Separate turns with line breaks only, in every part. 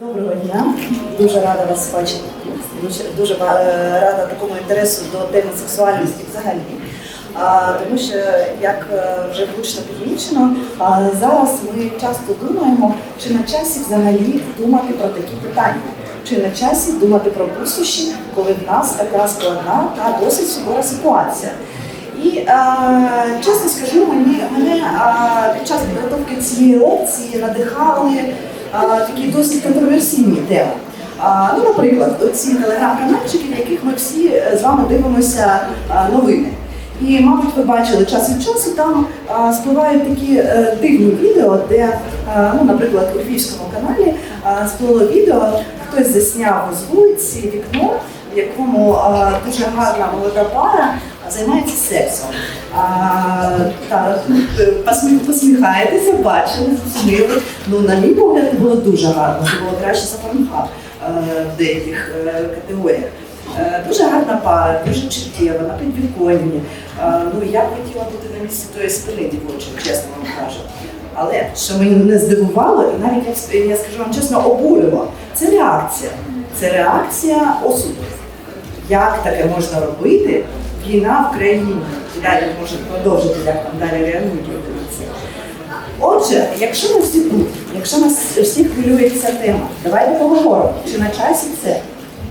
Доброго дня, дуже рада вас бачити. Дуже, дуже е, рада такому інтересу до теми сексуальності взагалі. А, тому що, як е, вже влучно підмічено, а, зараз ми часто думаємо, чи на часі взагалі думати про такі питання, чи на часі думати про пустощі, коли в нас така складна та досить сувора ситуація. І е, чесно скажу, мені мене е, під час підготовки цієї лекції надихали такі досить контроверсійні теми. Ну, наприклад, ці телеграм-канальчики, в яких ми всі е, з вами дивимося е, новини. І, мабуть, ви бачили час від часу, там спливають такі е, дивні відео, де, е, ну, наприклад, у Львівському каналі а, відео, хтось засняв з вулиці вікно, в якому дуже гарна молода пара займається сексом. А, та, посміхаєтеся, бачили, зрозуміли. Ну, на мій погляд, було дуже гарно, це було краще за порнхаб е, в деяких е, категоріях. Е, Дуже гарна пара, дуже чуттєва, на підвіконні. Ну, я б хотіла бути на місці тої спини дівочої, чесно вам кажу. Але що мене не здивувало, і навіть я ск- я скажу вам чесно, обурило, це реакція. Це реакція осуду. Як таке можна робити? Війна в країні. І далі може продовжити, як там далі реагують люди на це. Отже, якщо ми всі тут, якщо нас всіх хвилює ця тема, давайте поговоримо, чи на часі це,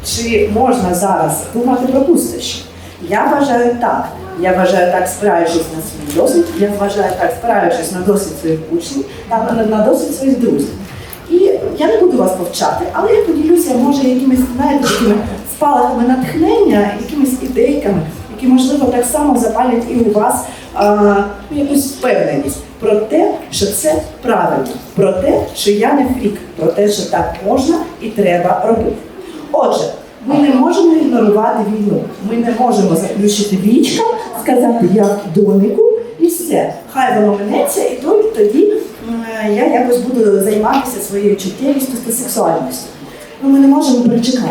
чи можна зараз думати про пустощі. Я вважаю так. Я вважаю так, спираючись на свій досвід, я вважаю так, спираючись на досвід своїх учнів та на, досвід своїх друзів. І я не буду вас повчати, але я поділюся, може, якимись знаєте, такими спалахами натхнення, якимись ідейками, які, можливо, так само запалять і у вас а, якусь впевненість про те, що це правильно, про те, що я не фрік, про те, що так можна і треба робити. Отже, ми не можемо ігнорувати війну. Ми не можемо заключити вічка, сказати як донику, і все. Хай воно минеться, і то- тоді я якось буду займатися своєю чуттєвістю та сексуальністю. Ну, ми не можемо перечекати.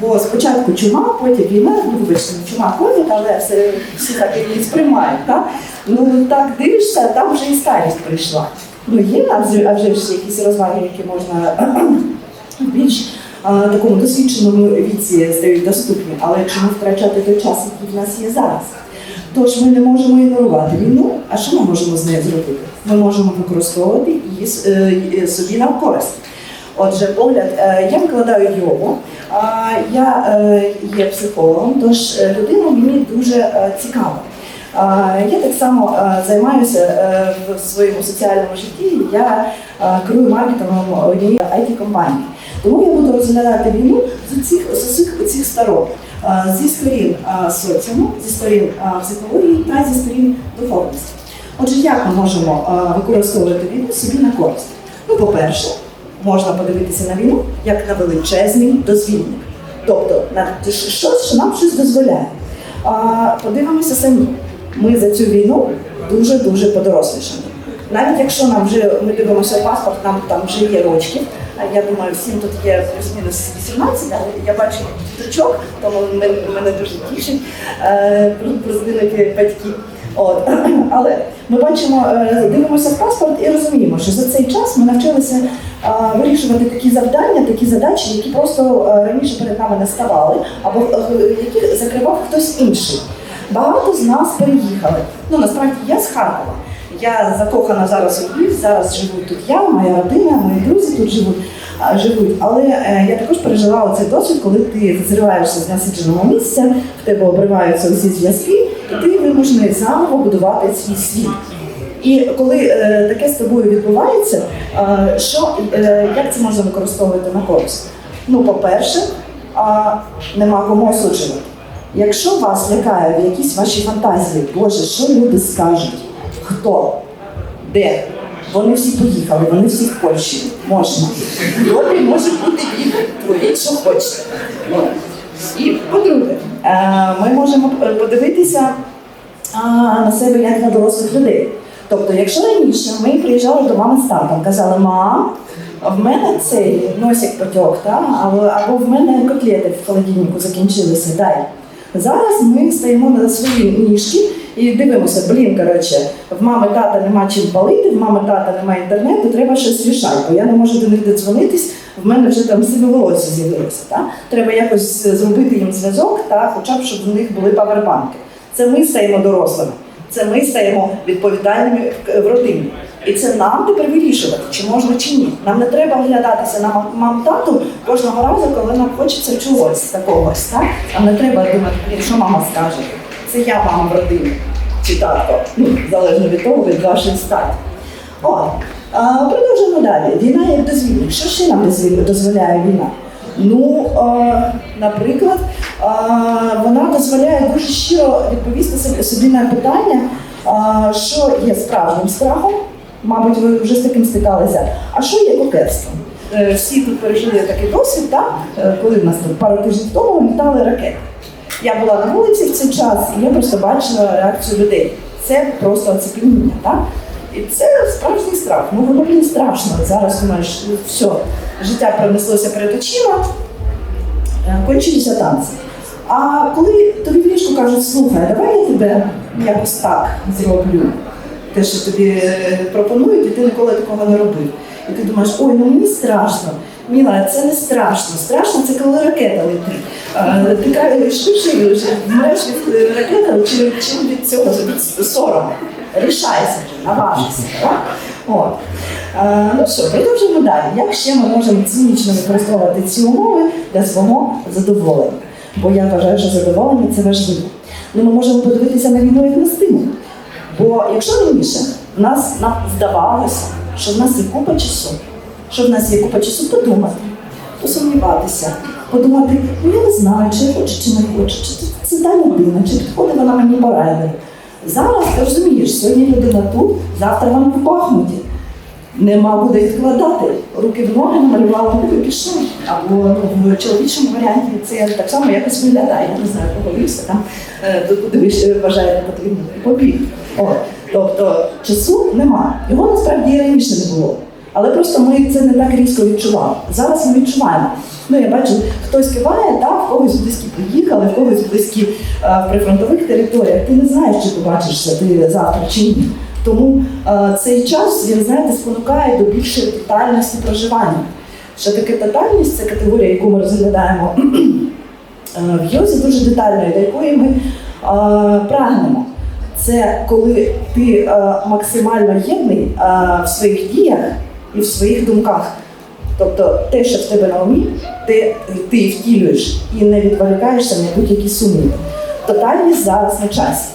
Бо спочатку чума, потім війна, ну вибачте, чума ходить, але все, всі так її сприймають. Так? Ну так дивишся, там вже і старість прийшла. Ну є, а вже, а вже ж якісь розваги, які можна більш а, такому досвідченому віці стають доступні, але чому втрачати той час, який в нас є зараз? Тож ми не можемо ігнорувати війну. А що ми можемо з нею зробити? Ми можемо використовувати її е, е, собі на користь. Отже, погляд, е, я викладаю йогу, я е, є психологом, тож е, людина мені дуже цікава. Я так само займаюся в своєму соціальному житті. Я керую маркетингом однієї it компанії Тому я буду розглядати війну з усіх з цих сторон, зі сторін соціуму, зі сторін психології та зі сторін духовності. Отже, як ми можемо використовувати війну собі на користь? Ну, по-перше, можна подивитися на війну як на величезний дозвільник. Тобто на щось, що нам щось дозволяє. А, подивимося самі. Ми за цю війну дуже-дуже подорослішали. Навіть якщо нам вже ми дивимося паспорт, нам там вже є рочки. Я думаю, всім тут є плюс-мінус 18, але я бачу діточок, тому мене, дуже тішить е, роздвинуті батьки. От. Але ми бачимо, е, дивимося в паспорт і розуміємо, що за цей час ми навчилися е, вирішувати такі завдання, такі задачі, які просто е, раніше перед нами не ставали, або які закривав хтось інший. Багато з нас переїхали. Ну насправді я з Харкова. Я закохана зараз у Львів, зараз живу тут я, моя родина, мої друзі тут живуть. А, живуть. Але е, я також пережила цей досвід, коли ти зриваєшся з насидженого місця, в тебе обриваються усі зв'язки, і ти вимушений заново будувати свій світ. І коли е, таке з тобою відбувається, е, що, е, як це можна використовувати на користь? Ну, по-перше, а, нема кому осуджувати. Якщо вас лякає в якісь ваші фантазії, Боже, що люди скажуть? Хто? Де? Вони всі поїхали, вони всі в Польщі. Можна. Добре, може бути і творіть, що хочете. Ну, І по-друге, е, ми можемо е, подивитися на себе як на дорослих людей. Тобто, якщо раніше ми приїжджали до мами з татом, казали, мам, в мене цей носик потек, або, або в мене котлети в холодильнику закінчилися, дай. Зараз ми стоїмо на свої ніжки і дивимося, блін, коротше, в мами тата нема чим палити, в мами тата немає інтернету, треба щось рішати, бо я не можу до них додзвонитись, в мене вже там сиве волосся з'явилося. Треба якось зробити їм зв'язок, так? хоча б щоб в них були павербанки. Це ми стаємо дорослими, це ми стаємо відповідальними в- в родині. І це нам тепер вирішувати, чи можна чи ні. Нам не треба оглядатися на мам- мам-тату кожного разу, коли нам хочеться чогось такогось. Так? А не треба думати, що мама скаже. Це я мама в родині чи татко, ну, залежно від того, від вашої статі. О, а, продовжуємо далі. Війна як дозвільник. Що ще нам дозволяє війна? Ну, а, наприклад, а, вона дозволяє дуже щиро відповісти собі, на питання, а, що є справжнім страхом. Мабуть, ви вже з таким стикалися. А що є кокетством? Е, Всі тут пережили такий досвід, так? Е, коли в нас тут пару тижнів тому літали ракети. Я була на вулиці в цей час, і я просто бачила реакцію людей. Це просто оцепеніння, так? І це справжній страх. Ну воно блін страшно. Зараз думаєш, ну, все, життя пронеслося перед очима, е, кончилися танці. А коли тобі в ліжку кажуть, слухай, давай я тебе якось так зроблю. Те, що тобі е, пропонують, і ти ніколи такого не робив. І ти думаєш, ой, ну мені страшно. Міла, це не страшно. Страшно це коли ракета летить. Ти кажеш, швидше вмреш від е, ракети, чи, чи від цього сорому. Рішайся, наважися. От. Е, Ну що, продовжуємо далі. Як ще ми можемо цинічно використовувати ці умови для свого задоволення? Бо я вважаю, що задоволення це важливо. Ну, ми можемо подивитися на війну як на стимул. Бо якщо раніше нас нам здавалося, що в нас є купа часу, що в нас є купа часу подумати, посумніватися, подумати, ну я не знаю, чи я хочу, чи не хочу, чи це- та людина, чи підходить вона мені по. Зараз ти розумієш, сьогодні людина тут, завтра вона в Бахмуті. Нема куди відкладати. Руки в ноги намалювала, руки пішли. Або ну, в чоловічому варіанті це так само якось виглядає. Я не знаю, поголився там, е, куди ви вважаєте потрібно. Побіг. Тобто часу нема. Його насправді раніше не було. Але просто ми це не так різко відчували. Зараз ми відчуваємо. Ну, я бачу, хтось киває, так, в когось близькі приїхали, в когось близькі е, в прифронтових територіях. Ти не знаєш, чи побачишся ти завтра чи ні. Тому е, цей час він знаєте спонукає до більшої тотальності проживання. Що таке тотальність? Це категорія, яку ми розглядаємо е, в йозі дуже детально, до якої ми е, прагнемо. Це коли ти е, максимально єдний е, в своїх діях і в своїх думках. Тобто те, що в тебе на умі, ти, ти втілюєш і не відволікаєшся на будь-які сумніви. Тотальність зараз на часі.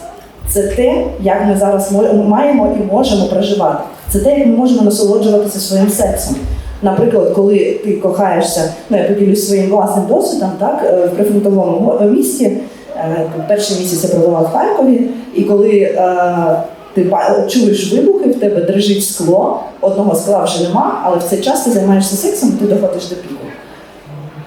Це те, як ми зараз мо- маємо і можемо проживати. Це те, як ми можемо насолоджуватися своїм сексом. Наприклад, коли ти кохаєшся, ну я поділюсь своїм власним досвідом, так е, в прифронтовому місті. е, Перший місяць я провела в Харкові, і коли е, ти чуєш вибухи, в тебе дрижить скло, одного скла вже нема, але в цей час ти займаєшся сексом, ти доходиш до піку.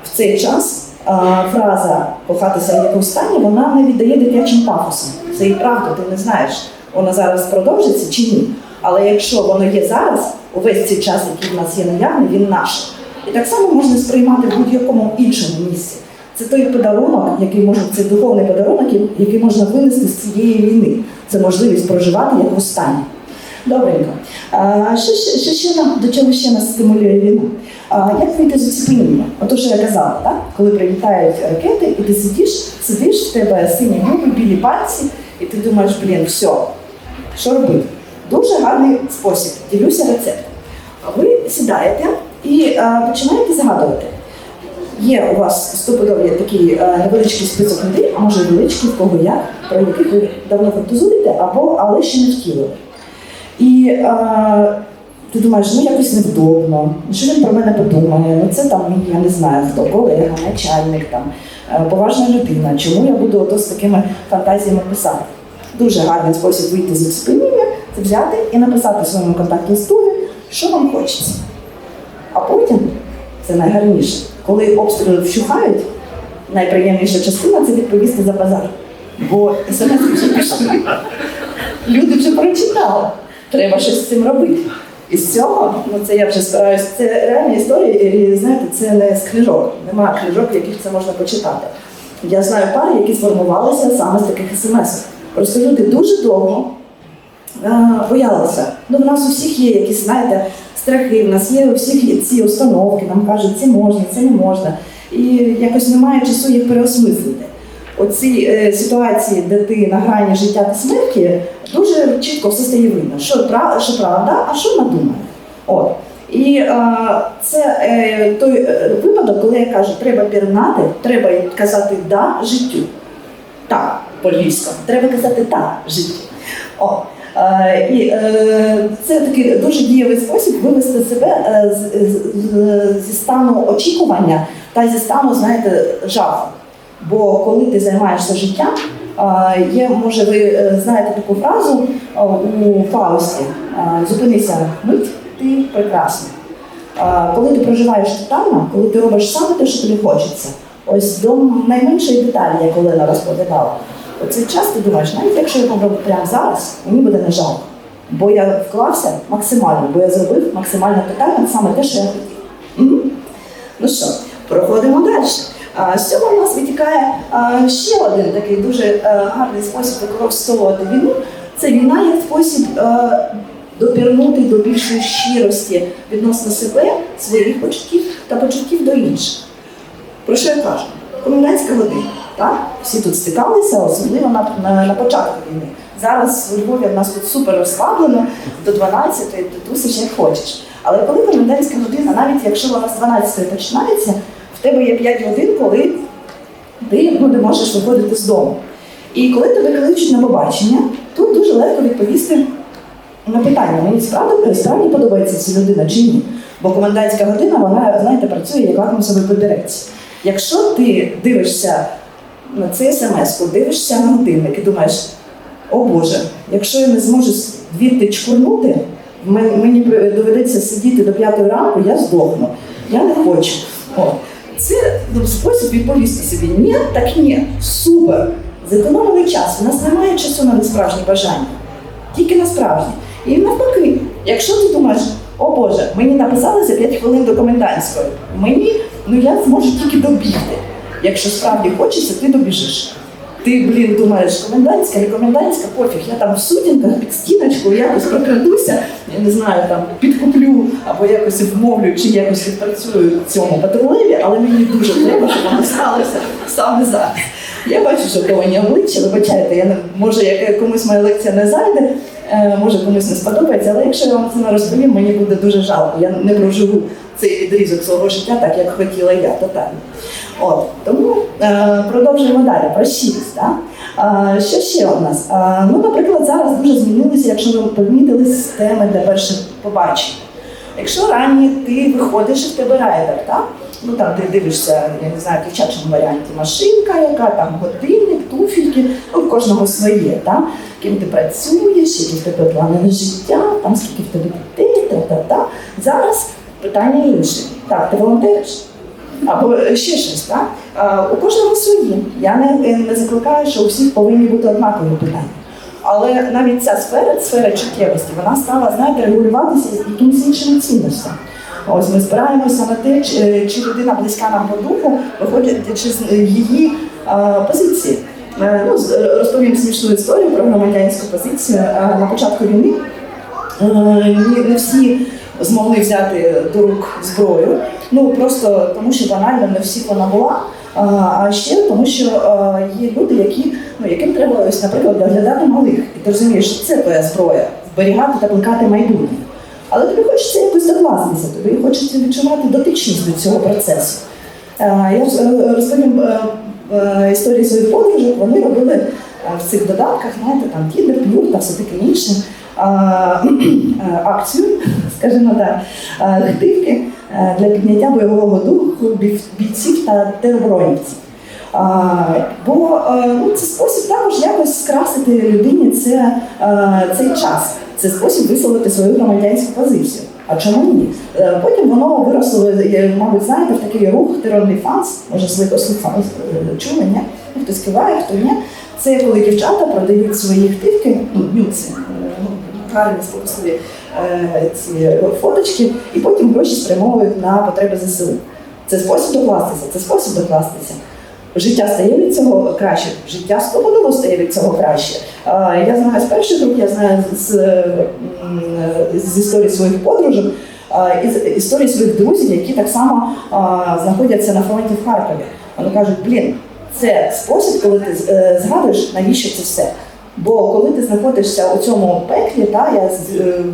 В цей час а, фраза кохатися в якомусь стані, вона не віддає дитячим пафосом. Це і правда, ти не знаєш, вона зараз продовжиться чи ні. Але якщо воно є зараз, увесь цей час, який в нас є наявний, він наш. І так само можна сприймати в будь-якому іншому місці. Це той подарунок, який може, це духовний подарунок, який можна винести з цієї війни. Це можливість проживати як в останнє. Добренько. А, що, ще- що нам до чого ще нас стимулює війна? А, як вийти з оцепеніння? Ото що я казала, так? коли прилітають ракети, і ти сидиш, сидиш, в тебе сині губи, білі пальці, і ти думаєш, блін, все, що робити? Дуже гарний спосіб. Ділюся рецептом. Ви сідаєте і а, починаєте згадувати. Є у вас стопудові такий е, невеличкий список людей, а може величкий, в кого як, про яких ви давно фантазуєте, або але ще не втілили. І е, ти думаєш, ну якось невдобно, що він про мене подумає, ну це там я не знаю хто, колега, начальник, там, е, поважна людина, чому я буду ото з такими фантазіями писати. Дуже гарний спосіб вийти з спиніння це взяти і написати в своєму контактній стулі, що вам хочеться. А потім, це найгарніше, коли обстріли вщухають, найприємніша частина це відповісти за базар. Бо смс вже пішли. Люди вже прочитали. Треба щось з цим робити. І з цього, ну це я вже стараюсь, це реальні історії, і знаєте, це не з книжок. Немає книжок, яких це можна почитати. Я знаю пари, які сформувалися саме з таких смс. Просто люди дуже довго е, боялися. Ну, в нас у всіх є якісь, знаєте, страхи, в нас є у всіх ці установки, нам кажуть, це можна, це не можна. І якось немає часу їх переосмислити. Оці е, ситуації, де ти на грані життя та смерті, дуже чітко все стає видно, що, пра- що правда, а що надумане. От. І е, це е, той е, випадок, коли я кажу, треба пірнати, треба казати да життю. Так, по-львівському. Треба казати так життю. О. Е, і е, це такий дуже дієвий спосіб вивести себе е, зі стану очікування та зі стану, знаєте, жаху. Бо коли ти займаєшся життям, є, може, ви знаєте таку фразу у Фаусті зупинися мить, ти прекрасна. Коли ти проживаєш тотально, коли ти робиш саме те, що тобі хочеться, ось до найменшої деталі, як Олена розповідала, оцей час ти думаєш, навіть якщо я пороблю прямо зараз, мені буде не жалко. Бо я вклався максимально, бо я зробив максимально тотально саме те, що я хотів. Мгм. Ну що, проходимо далі. А, З цього у нас витікає а, ще один такий дуже е, гарний спосіб використовувати війну. Це війна як спосіб е, допірнути до більшої щирості відносно себе, своїх почуттів та почуттів до інших. Про що я кажу? Комендантська година. Так? Всі тут стикалися, особливо на, на, на початку війни. Зараз у Львові в нас тут супер розслаблено, до 12 ти тусиш як хочеш. Але коли комендантська година, навіть якщо вона з 12 починається, в тебе є 5 годин, коли ти ну, не можеш виходити з дому. І коли тебе кличуть на побачення, тут дуже легко відповісти на питання, мені справді, справді подобається ця людина чи ні. Бо комендантська година, вона, знаєте, працює як лакмусовий папірець. Якщо ти дивишся на цей смс, дивишся на годинник і думаєш, о Боже, якщо я не зможу звідти чкурнути, мені доведеться сидіти до п'ятої ранку, я здохну. Я не хочу. О, це ну, спосіб відповісти собі. Ні, так ні, супер. Зекономили час. У нас немає часу на несправжні бажання тільки на справжні. І навпаки, якщо ти думаєш, о Боже, мені написали за 5 хвилин до комендантської, мені ну я зможу тільки добігти. Якщо справді хочеться, ти добіжиш. Ти, блін, думаєш, комендантська, не комендантська, пофіг, я там в сутінках під стіночкою якось прокрадуся, я не знаю, там підкуплю або якось вмовлю, чи якось відпрацюю цьому патрулеві, але мені дуже треба, щоб воно сталося саме зараз. Я бачу, що повинні обличчя, вибачайте, я не може, як комусь моя лекція не зайде, е, може комусь не сподобається, але якщо я вам це не розповім, мені буде дуже жалко. Я не проживу цей відрізок свого життя так, як хотіла я тотально. От тому е, продовжуємо далі про щирість. Да? А, що ще у нас? А, ну, наприклад, зараз дуже змінилися, якщо ви помітили системи для перших побачень. Якщо рані ти виходиш і в тебе райдер, так? Ну там ти дивишся, я не знаю, в дівчачому варіанті машинка, яка там годинник, туфельки, ну в кожного своє, так? ким ти працюєш, які в тебе плани на життя, там скільки в тебе дітей, та-та-та. Зараз питання інше. Так, ти волонтериш? Або ще щось, так? У кожного свої. Я не, не закликаю, що у всіх повинні бути однакові питання. Але навіть ця сфера, сфера чуттєвості, вона стала, знаєте, регулюватися якимось іншими цінностями. Ось ми спираємося на те, чи, чи людина близька нам по духу, виходячи з її а, позиції. Е, Ну, розповім смішну історію про громадянську позицію. Е, На початку війни е, не всі змогли взяти до рук зброю. Ну просто тому, що банально не всіх вона була. А, ще тому, що е, є люди, які ну яким треба ось, наприклад, доглядати малих, і ти розумієш, що це твоя зброя зберігати та плекати майбутнє. Але тобі хочеться якось докластися, тобі хочеться відчувати дотичність до цього процесу. Е, Я е, розповім історії своїх подружок. Вони робили в цих додатках, знаєте, там Тіндер, та все таке інше акцію, скажімо так, хтивки е, для підняття бойового духу бійців та тероборонівців. А, бо е, ну, це спосіб також якось скрасити людині це, е, цей час. Це спосіб висловити свою громадянську позицію. А чому ні? Потім воно виросло, мабуть, знаєте, в такий рух терорний фанс, може слухали, чули, ні? Ну, Хто співає, хто ні. Це коли дівчата продають свої хтивки, ну, нюци, гарні спокусливі е, ці фоточки, і потім гроші спрямовують на потреби ЗСУ. Це спосіб докластися, це спосіб докластися. Життя стає від цього краще, життя стопудово стає від цього краще. Е, Я знаю з перших рук, я знаю з, м, з історії своїх подружок. е, е, із історії своїх друзів, які так само е, знаходяться на фронті в Харкові. Вони кажуть, блін, це спосіб, коли ти е, згадуєш, навіщо це все. Бо коли ти знаходишся у цьому пеклі, та, я е,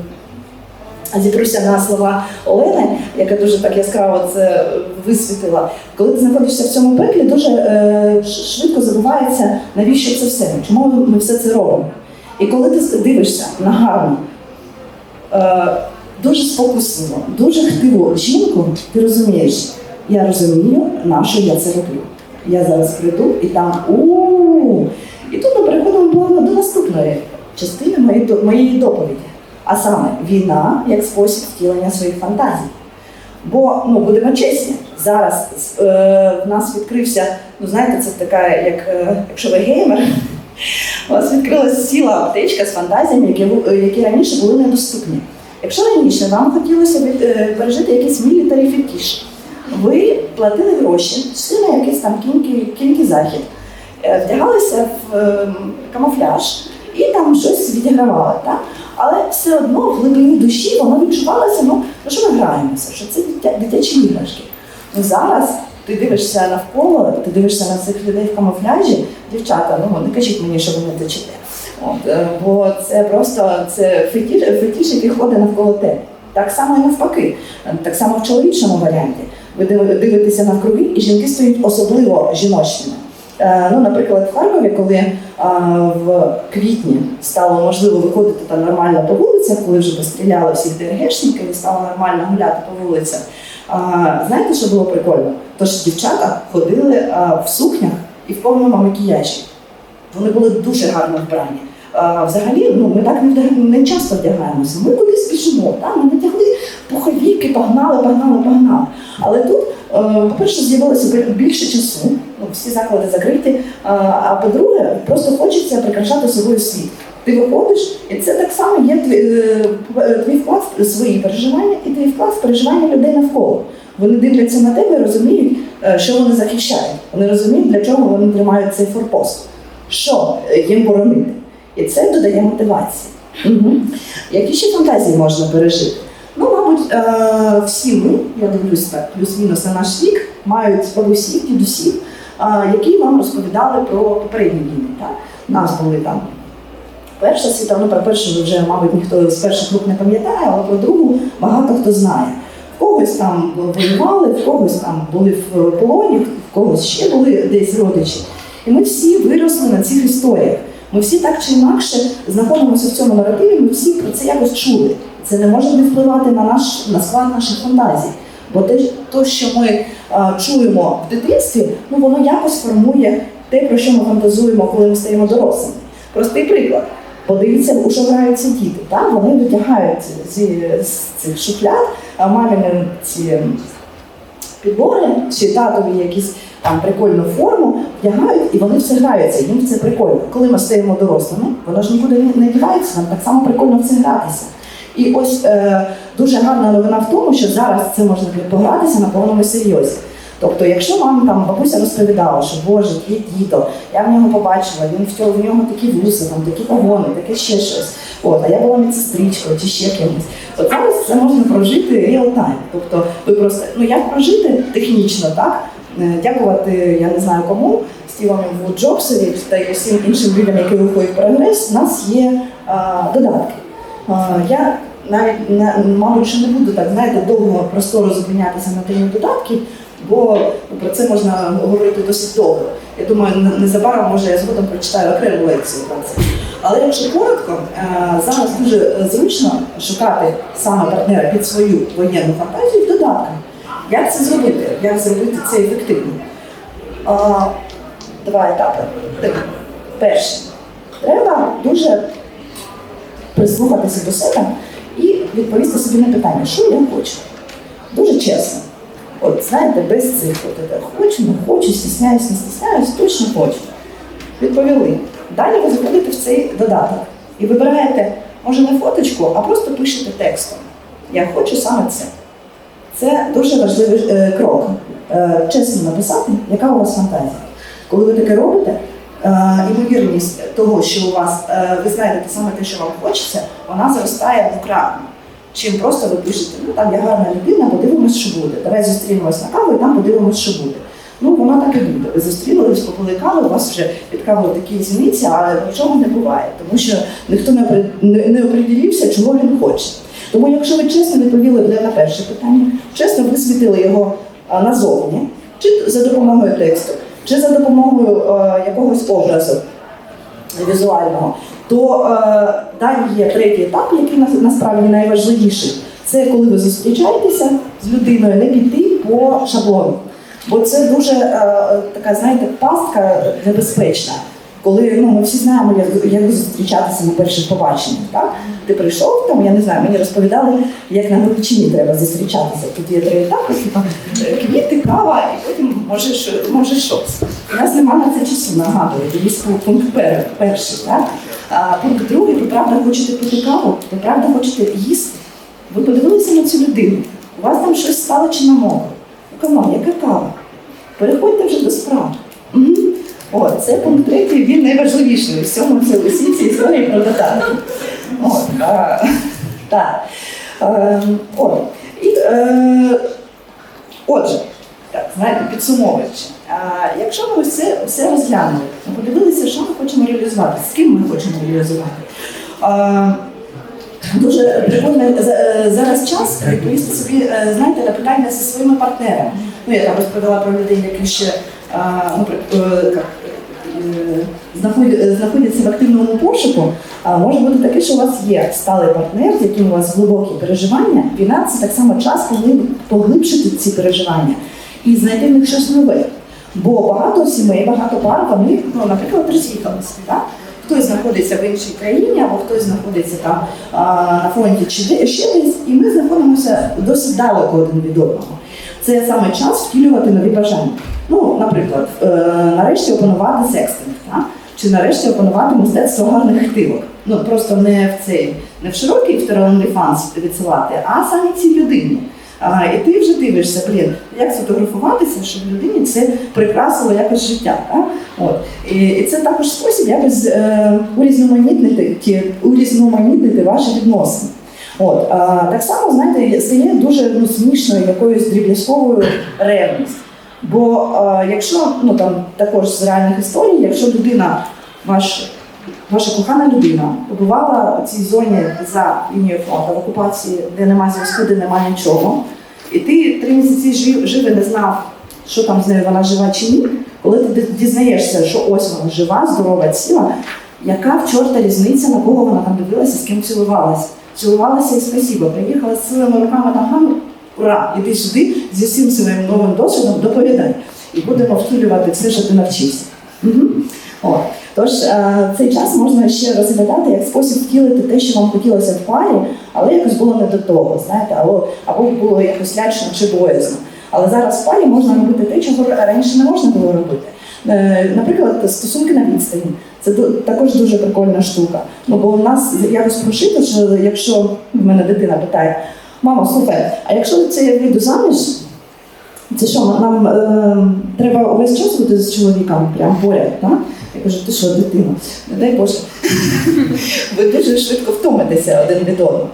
зіпруся на слова Олени, яка дуже так яскраво це висвітила. Коли ти знаходишся в цьому пеклі, дуже е, швидко забувається, навіщо це все, чому ми все це робимо. І коли ти дивишся на гарну, е, дуже спокусливу, дуже хтиву жінку, ти розумієш, я розумію, на що я це роблю. Я зараз прийду і там у тут ми наступної частини моєї, доповіді. А саме війна як спосіб втілення своїх фантазій. Бо ну будемо чесні, зараз е, в нас відкрився, ну знаєте, це така, як е, якщо ви геймер, у вас відкрилася ціла аптечка з фантазіями, які, які раніше були недоступні. Якщо раніше вам хотілося від, е, пережити якийсь мілітарі фетіш, ви платили гроші, йшли на якийсь там кінький, захід, е, вдягалися в е, камуфляж і там щось відігравали. Так? Але все одно в глибині душі воно відчувалося, ну, що ми граємося, що це дитя, дитячі іграшки. Ну зараз ти дивишся навколо, ти дивишся на цих людей в камуфляжі, дівчата, ну не кажіть мені, що ви не течете. От, е, бо це просто це фетіш, фетіш, який ходить навколо тебе. Так само і навпаки, Е, так само в чоловічому варіанті. Ви див- дивитеся навкруги, і жінки стають особливо жіночними. Е, Ну, наприклад, в Харкові, коли в квітні стало можливо виходити там нормально по вулицях, коли вже постріляли всіх ДРГшників і стало нормально гуляти по вулицях. Знаєте, що було прикольно? Тож дівчата ходили в сукнях і в повному макіяжі. Вони були дуже гарно вбрані. А, взагалі, ну ми так не, не часто вдягаємося. Ми кудись біжимо. Та? Ми надягли пуховіки, погнали, погнали, погнали. Але тут, е, по-перше, з'явилося більше часу, всі заклади закриті. А, по-друге, просто хочеться прикрашати собою світ. Ти виходиш, і це так само є твій, е, твій вклад в свої переживання і твій вклад в переживання людей навколо. Вони дивляться на тебе і розуміють, е, що вони захищають. Вони розуміють, для чого вони тримають цей форпост, що е, їм боронити. І це додає мотивації. Угу. Які ще фантазії можна пережити? Ну, мабуть, всі ми, я дивлюсь так, плюс-мінус на наш вік, мають бабусів, дідусів, які вам розповідали про попередні війни. Так? Нас були там Перша світова, ну про першу вже, мабуть, ніхто з перших рук не пам'ятає, але про другу багато хто знає. В когось там воювали, в когось там були в полоні, в когось ще були десь родичі. І ми всі виросли на цих історіях. Ми всі так чи інакше знаходимося в цьому наративі, ми всі про це якось чули. Це не може не впливати на наш на склад наших фантазій. Бо те, то, що ми чуємо в дитинстві, ну воно якось формує те, про що ми фантазуємо, коли ми стаємо дорослими. Простий приклад. Подивіться, у що граються діти. Так? Вони витягають зі, з цих шухляд а, мамини ці підбори чи татові якісь там прикольну форму вдягають, і вони все граються. Їм це прикольно. Коли ми стаємо дорослими, воно ж нікуди не, дівається, нам так само прикольно в це гратися. І ось е, дуже гарна новина в тому, що зараз це можна погратися на повному серйозі. Тобто, якщо вам там бабуся розповідала, що Боже, є дідо, я в нього побачила, він в, цьому, в нього такі вуси, там такі погони, таке ще щось. От, а я була медсестричкою чи ще кимось. От зараз це можна прожити time. Тобто, ви просто ну як прожити технічно, так? Е, Дякувати, я не знаю кому, Стівену Вуд Джобсові та й усім іншим людям, які рухають прогрес, у нас є а, додатки. Я навіть на- мабуть, що не буду так знаєте довго просторо зупинятися на темі додатків, бо про це можна говорити досить довго. Я думаю, незабаром може я згодом прочитаю окрему лекцію про це. Але якщо коротко, е, зараз дуже зручно шукати саме партнера під свою воєнну фантазію в додатках. Як це зробити? Як зробити це ефективно? Два етапи. Перше, треба дуже прислухатися до себе і відповісти собі на питання, що я хочу. Дуже чесно. От знаєте, без цих от, хочу, не хочу, стісняюсь, не стісняюсь, точно хочу. Відповіли. Далі ви заходите в цей додаток і вибираєте, може, не фоточку, а просто пишете текстом. Я хочу саме це. Це дуже важливий е, крок. Е, чесно написати, яка у вас фантазія. Коли ви таке робите, е, ймовірність того, що у вас е, ви знайдете саме те, що вам хочеться, вона зростає двократно. чим просто ви пишете, ну там я гарна людина, подивимось, що буде. Давай зустрінемось на каву і там подивимось, що буде. Ну, воно так і буде. Ви зустрілись, попили каву, у вас вже від кави такі зіниці, а нічого не буває, тому що ніхто не, не, не оприділився, чого він хоче. Тому, якщо ви чесно відповіли б на перше питання, чесно висвітили його назовні, чи за допомогою тексту, чи за допомогою е, якогось образу візуального, то е, далі є третій етап, який нас- насправді найважливіший. Це коли ви зустрічаєтеся з людиною, не піти по шаблону. Бо це дуже е, така, знаєте, пастка небезпечна. Коли ну, ми всі знаємо, як, як зустрічатися на перших побаченнях. Так? Ти прийшов там, я не знаю, мені розповідали, як на Галичині треба зустрічатися. Тут є три етапи, е, квіти, кава, і потім може, що- може щось. У нас немає на це часу, нагадую. Є пункт перший. Так? А пункт другий, ви правда хочете пити каву, ви правда хочете їсти. Ви подивилися на цю людину, у вас там щось стало чи намокло. Ну, камон, яка кава? Переходьте вже до справ. Мгм. О, це пункт третій, він найважливіший у всьому це усі історії про додатки. От, а, так. Е, от. І, е, отже, так, знаєте, підсумовуючи, а, якщо ми все, все розглянули, подивилися, що ми хочемо реалізувати, з ким ми хочемо реалізувати. А, Дуже прикольно зараз час відповісти собі, е, знаєте, на питання зі своїми партнерами. Ну, я там розповіла про людей, які ще ну, знаходяться в активному пошуку. Може бути таке, що у вас є сталий партнер, з яким у вас глибокі переживання. Війна це так само час, поглибшити ці переживання і знайти в них щось нове. Бо багато сімей, багато пар, вони, ну, наприклад, роз'їхалися. Хтось знаходиться в іншій країні, або хтось знаходиться там на фронті чи ще десь, і ми знаходимося досить далеко один від одного. Це саме час втілювати нові бажання. Ну, наприклад, е, нарешті опанувати секстинг, так? чи нарешті опанувати мистецтво гарних хтивок. Ну просто не в цей, не в широкий вторинний фанс відсилати, а саме цій людині. А, і ти вже дивишся, блін, як сфотографуватися, щоб людині це прикрасило якось життя. Так? От. І, і це також спосіб якось е, урізноманітнити, урізноманітнити ваші відносини. От, а, так само, знаєте, стає дуже ну, смішною якоюсь дріб'язковою ревність. Бо а, якщо, ну там також з реальних історій, якщо людина, ваш, ваша кохана людина, побувала у цій зоні за лінією фронту в окупації, де немає зв'язку, де немає нічого, і ти три місяці жив, жив і не знав, що там з нею вона жива чи ні, коли ти дізнаєшся, що ось вона жива, здорова, ціла, яка в чорта різниця, на кого вона там дивилася, з ким цілувалася? Цілувалася і спасіба, приїхала з силами руками ногами, ура, іди сюди зі всім своїм новим досвідом доповідай. І будемо втілювати все, що ти навчився. Мгм. О, тож е, цей час можна ще розглядати як спосіб втілити те, що вам хотілося в парі, але якось було не до того, знаєте, або, або було якось лячно чи боязно. Але зараз в парі можна робити те, чого раніше не можна було робити. Е, Наприклад, стосунки на відстані. Це також дуже прикольна штука. Ну бо у нас якось прошито, що якщо в мене дитина питає, мама, слухай, а якщо це я вийду заміж, це що, нам е, треба увесь час бути з чоловіком прямо поряд, так? Я кажу, ти що, дитина? Не дай Боже. Ви дуже швидко втомитеся один від одного.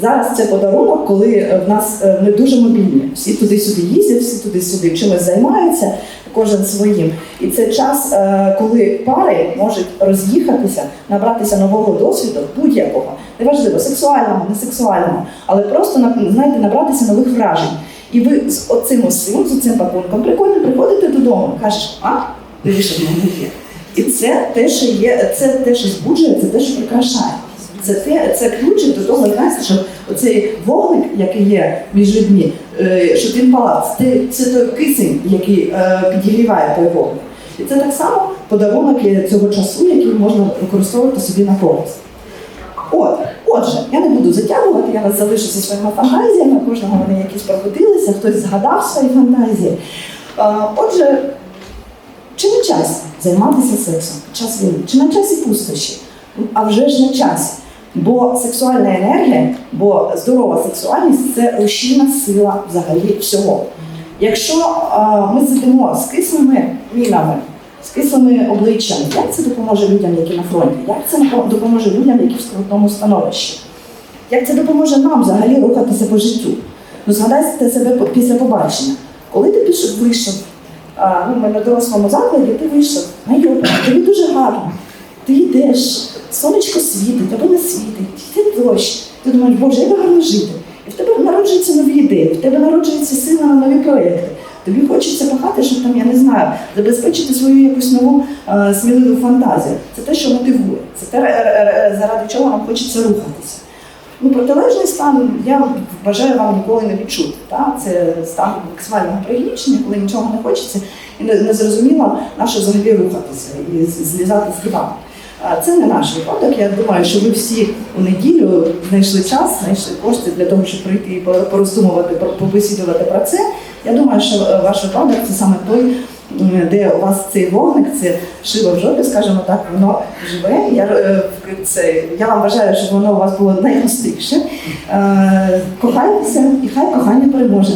Зараз це подарунок, коли е, в нас е, ми дуже мобільні. Всі туди-сюди їздять, всі туди-сюди чимось займаються, кожен своїм. І це час, е, коли пари можуть роз'їхатися, набратися нового досвіду, будь-якого, неважливо, сексуального, не сексуального, але просто знаєте, набратися нових вражень. І ви з оцим усім, з цим пакунком прикольно приходите додому, кажеш, а дивіться, мене є. І це те, що є, це те, що збуджує, це те, що прикрашає. Це те, це ключик до того, знаєте, що оцей вогник, який є між людьми, е, щоб він палав, це, це той кисень, який е, підігріває той вогник. І це так само подарунок цього часу, який можна використовувати собі на користь. От, отже, я не буду затягувати, я вас залишу зі своїми фантазіями, кожного вони якісь пробудилися, хтось згадав свої фантазії. Отже, чи не час займатися сексом час війни? Чи на часі пустощі? А вже ж на часі. Бо сексуальна енергія, бо здорова сексуальність це рушійна сила взагалі всього. Якщо ми сидимо з кислими мінами, з кислими обличчями, як це допоможе людям, які на фронті? Як це допоможе людям, які в скрутному становищі? як це допоможе нам взагалі рухатися по життю. Ну, згадайте себе після побачення. Коли ти пішов, вийшов, а, ну, ми на дорослому закладі, ти вийшов на йогу, тобі дуже гарно. Ти йдеш, сонечко світить або не світить, йде дощ. Ти думаєш, Боже, як гарно жити. І в тебе народжуються нові ідеї, в тебе народжується сила на нові проекти. Тобі хочеться пахати, щоб там, я не знаю, забезпечити свою якусь нову е, сміливу фантазію. Це те, що мотивує. Це те, е, е, заради чого нам хочеться рухатися. Ну, протилежний стан я бажаю вам ніколи не відчути. Так? Це стан максимального пригнічення, коли нічого не хочеться і не, зрозуміло, на що взагалі рухатися і злізати з дивану. А Це не наш випадок. Я думаю, що ви всі у неділю знайшли час, знайшли кошти для того, щоб прийти і пороздумувати, про- побесідувати про це. Я думаю, що е, ваш випадок це саме той, де у вас цей вогник, це шило в жопі, скажімо так, воно живе. Я, е, це, я вам бажаю, щоб воно у вас було найгостріше. Е, Кохайтеся і хай кохання переможе.